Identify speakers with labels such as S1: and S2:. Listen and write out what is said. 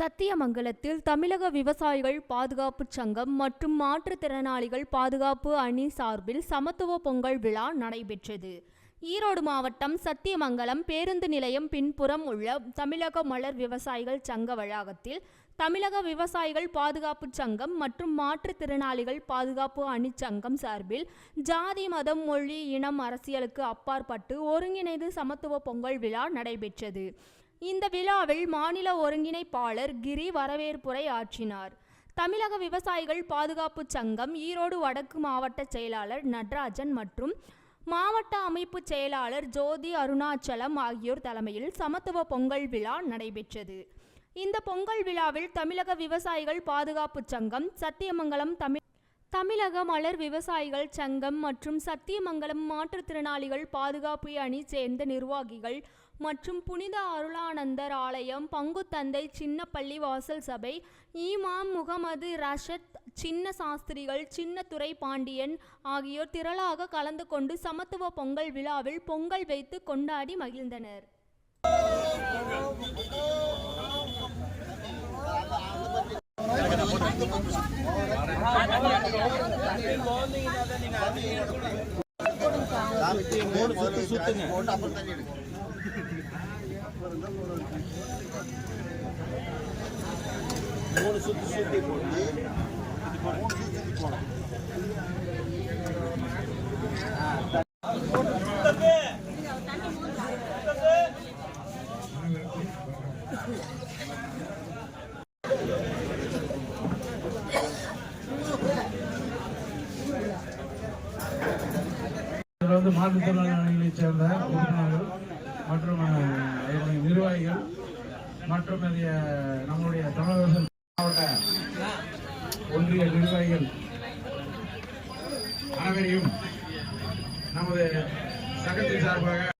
S1: சத்தியமங்கலத்தில் தமிழக விவசாயிகள் பாதுகாப்பு சங்கம் மற்றும் மாற்றுத்திறனாளிகள் பாதுகாப்பு அணி சார்பில் சமத்துவ பொங்கல் விழா நடைபெற்றது. ஈரோடு மாவட்டம் சத்தியமங்கலம் பேருந்து நிலையம் பின்புறம் உள்ள தமிழக மலர் விவசாயிகள் சங்க வளாகத்தில் தமிழக விவசாயிகள் பாதுகாப்பு சங்கம் மற்றும் மாற்றுத்திறனாளிகள் பாதுகாப்பு அணி சங்கம் சார்பில் ஜாதி மதம் மொழி இனம் அரசியலுக்கு அப்பாற்பட்டு ஒருங்கிணைந்து சமத்துவ பொங்கல் விழா நடைபெற்றது. இந்த விழாவில் மாநில ஒருங்கிணைப்பாளர் கிரி வரவேற்புரை ஆற்றினார். தமிழக விவசாயிகள் பாதுகாப்பு சங்கம் ஈரோடு வடக்கு மாவட்ட செயலாளர் நடராஜன் மற்றும் மாவட்ட அமைப்பு செயலாளர் ஜோதி அருணாச்சலம் ஆகியோர் தலைமையில் சமத்துவ பொங்கல் விழா நடைபெற்றது. இந்த பொங்கல் விழாவில் தமிழக விவசாயிகள் பாதுகாப்பு சங்கம் சத்தியமங்கலம் தமிழ் தமிழக மலர் விவசாயிகள் சங்கம் மற்றும் சத்தியமங்கலம் மாற்றுத்திறனாளிகள் பாதுகாப்பு அணி சேர்ந்த நிர்வாகிகள் மற்றும் புனித அருளானந்தர் ஆலயம் பங்குத்தந்தை சின்னப்பள்ளி வாசல் சபை ஈமாம் முகமது ரஷத் சின்ன சாஸ்திரிகள் சின்னத்துறை பாண்டியன் ஆகியோர் திரளாக கலந்து கொண்டு சமத்துவ பொங்கல் விழாவில் பொங்கல் வைத்து கொண்டாடி மகிழ்ந்தனர்.
S2: மூணு சுத்து சுத்துங்க போட்டு அப்புறம் தண்ணி எடுங்க மூணு சுத்து சுத்தி போட்டு மூணு சுத்தி
S3: இதில் வந்து மாற்றுத்திறனாளிகளைச் சேர்ந்த உறுப்பினர்கள் மற்றும் அதனுடைய நிர்வாகிகள் மற்றும் அதிய நம்முடைய தமிழக மாவட்ட ஒன்றிய நிர்வாகிகள் அனைவரையும் நமது சங்கத்தின் சார்பாக